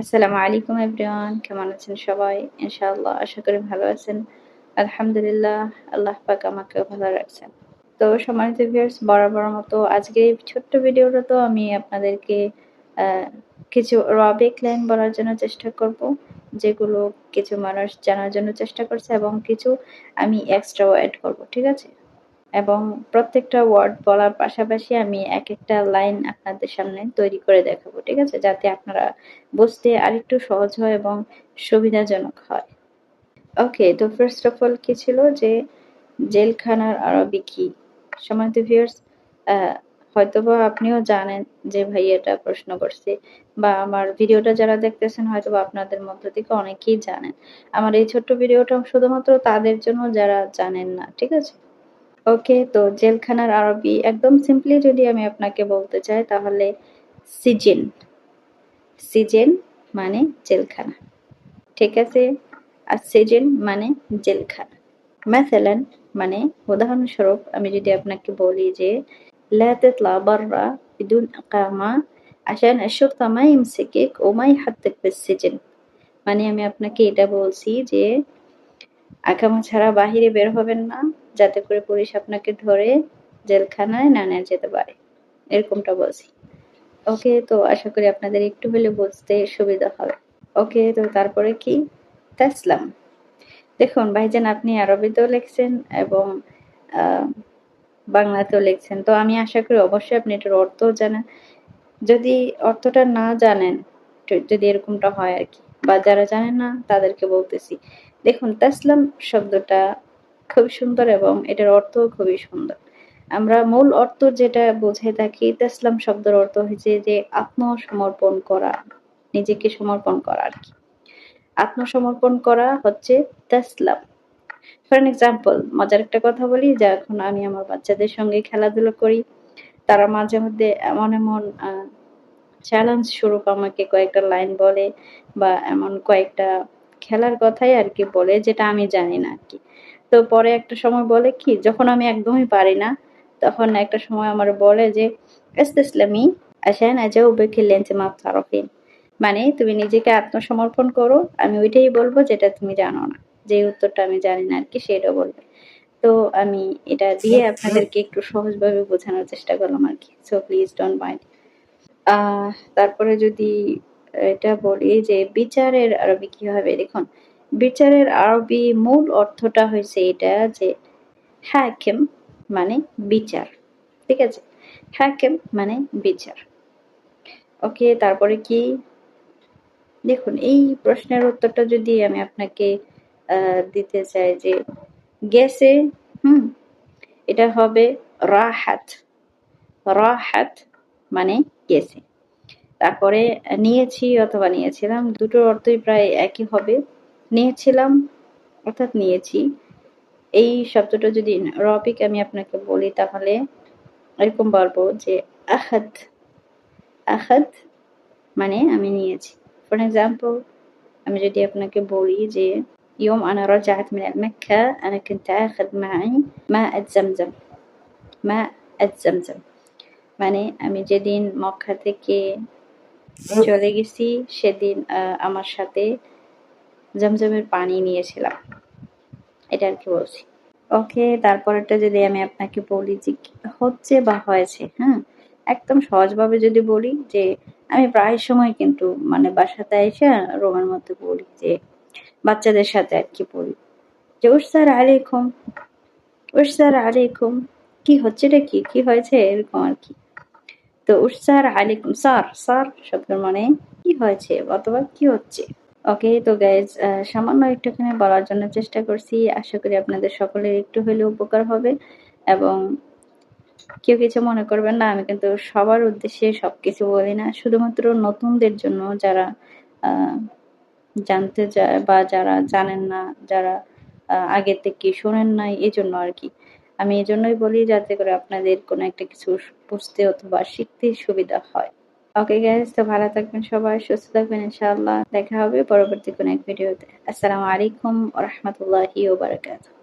আসসালামু আলাইকুম এভরিওয়ান, কেমন আছেন সবাই? ইনশাআল্লাহ, আশা করি ভালো আছেন। আলহামদুলিল্লাহ, আল্লাহ পাক আমাকে ভালো রাখছেন তো সম্মানিত ভিউয়ার্স বরাবর মতো আজকে এই ছোট্ট ভিডিওটা তো আমি আপনাদেরকে কিছু রবিক লাইন বলার জন্য চেষ্টা করব, যেগুলো কিছু মানুষ জানার জন্য চেষ্টা করছে এবং কিছু আমি এক্সট্রাও অ্যাড করব, ঠিক আছে? এবং প্রত্যেকটা ওয়ার্ড বলার পাশাপাশি আমি এক একটা লাইন আপনাদের সামনে তৈরি করে দেখাবো, ঠিক আছে? যাতে আপনারা বুঝতে আরেকটু সহজ হয় এবং সুবিধাজনক হয়। ওকে তো ফার্স্ট অফ অল কি ছিল? যে জেলখানার আরবি কি? সমান্ত ভিউয়ার্স হয়তোবা আপনিও জানেন যে ভাই এটা প্রশ্ন করছে, বা আমার ভিডিওটা যারা দেখতেছেন হয়তোবা আপনাদের মধ্য থেকে অনেকেই জানেন। আমার এই ছোট্ট ভিডিওটা শুধুমাত্র তাদের জন্য যারা জানেন না, ঠিক আছে? ওকে তো জেলখানার আরবি একদম সিম্পলি যদি আমি আপনাকে বলতে চাই তাহলে সিজেন সিজেন মানে জেলখানা ঠিক আছে আর সিজেন মানে জেলখানা ম্যাথেলেন মানে উদাহরণস্বরূপ আমি যদি আপনাকে বলি যে لا تطلع برا بدون إقامة عشان الشرطة ما يمسكك وما يحطك بالسجن মানে আমি আপনাকে এটা বলছি যে আকামা ছাড়া বাহিরে বের হবেন না যাতে করে পুলিশ আপনাকে ধরে জেলখানায় না নেওয়া যেতে পারে। এরকমটা বলছি। ওকে, তো আশা করি আপনাদের একটু হলে বুঝতে সুবিধা হবে। ওকে, তো তারপরে কি? তাসলাম। দেখুন, ভাইজান, আপনি আরবিতেও লিখছেন এবং বাংলাতেও লিখছেন। তো আমি আশা করি অবশ্যই আপনি এটার অর্থ জানেন। যদি অর্থটা না জানেন যদি এরকমটা হয় আর কি, বা যারা জানেন না, তাদেরকে বলতেছি। দেখুন, তাসলাম শব্দটা খুব সুন্দর এবং এটার অর্থ খুবই সুন্দর। আমরা মূল অর্থ যেটা বুঝে থাকি তাসলাম শব্দের অর্থ হয়েছে যে আত্মসমর্পণ করা, নিজেকে সমর্পণ করা আর কি। আত্মসমর্পণ করা হচ্ছে তাসলাম। ফর এক্সাম্পল মজার একটা কথা বলি, যে এখন আমি আমার বাচ্চাদের সঙ্গে খেলাধুলো করি। তারা মাঝে মধ্যে এমন এমন চ্যালেঞ্জ স্বরূপ আমাকে কয়েকটা লাইন বলে বা এমন কয়েকটা খেলার কথাই আর কি বলে, যেটা আমি জানি না আর কি। তো পরে একটা সময় বলে কি যখন আমি একদমই পারি না তখন একটা সময় আমার বলে যে ইসলামি আসান আজা উবেকে লেন্সে মাপ তারফিন। মানে তুমি নিজেকে আত্মসমর্পণ করো আমি ওইটাই বলব যেটা তুমি জানো না। যে উত্তরটা আমি জানি না আর কি সেটা বলবে। তো আমি এটা দিয়ে আপনাদেরকে একটু সহজভাবে বোঝানোর চেষ্টা করলাম আর কি। সো প্লিজ ডোন্ট মাইন্ড তারপরে যদি এটা বলি যে বিচারের আরবি কি হবে? দেখুন বিচারের আরবি মূল অর্থটা হয়েছে এটা যে হ্যাকেম মানে বিচার, ঠিক আছে? হ্যাকেম মানে বিচার। ওকে, তারপরে কি? দেখুন, এই প্রশ্নের উত্তরটা যদি আমি আপনাকে দিতে চাই যে গেছে, হুম, এটা হবে রাহাত। রাহাত মানে গেছে। তারপরে নিয়েছি অথবা নিয়েছিলাম, দুটোর অর্থই প্রায় একই হবে। নিয়েছিলাম অর্থাৎ নিয়েছি এই শব্দটা যদি রবিক আমি আপনাকে বলি তাহলে এরকম বলবো যে আহাদ আহাদ মানে আমি নিয়েছি ফর এক্সাম্পল আমি যদি আপনাকে বলি যে يوم أنا رجعت من مكة أنا كنت آخذ معي ماء زمزم ماء زمزم মানে আমি যেদিন মক্কা থেকে চলে গেছি সেদিন আমার সাথে জমজমের পানি নিয়েছিলাম। এটা আর কি বলছি। ওকে, তারপরেরটা যদি আমি আপনাকে বলি যে হচ্ছে বা হয়েছে হ্যাঁ একদম সহজভাবে যদি বলি যে আমি প্রায় সময় কিন্তু মানে বাসাতে এসে রোমের মধ্যে বলি যে বাচ্চাদের সাথে আর কি বলি যে স্যার, আলাইকুম। স্যার, আলাইকুম। কি হচ্ছে এটা কি কি হয়েছে? এরকম আর কি। তো স্যার, আলাইকুম স্যার স্যার শব্দের মানে কি হয়েছে? অথবা কি হচ্ছে? ওকে তো গাইজ সামান্য একটুখানি বলার জন্য চেষ্টা করছি। আশা করি আপনাদের সকলের একটু হলেও উপকার হবে এবং কেউ কিছু মনে করবেন না, আমি কিন্তু সবার উদ্দেশ্যে সবকিছু বলি না। শুধুমাত্র নতুনদের জন্য যারা জানতে যায় বা যারা জানেন না, যারা আগে থেকে শোনেন নাই এই জন্য আর কি। আমি এই জন্যই বলি যাতে করে আপনাদের কোনো একটা কিছু বুঝতে অথবা শিখতে সুবিধা হয়। ওকে গ্যাস তো ভালো থাকবেন সবাই, সুস্থ থাকবেন, ইনশাআল্লাহ। দেখা হবে পরবর্তী কোনো এক ভিডিওতে। আসসালামু আলাইকুম রহমতুল্লাহি ওবরাকাতুহ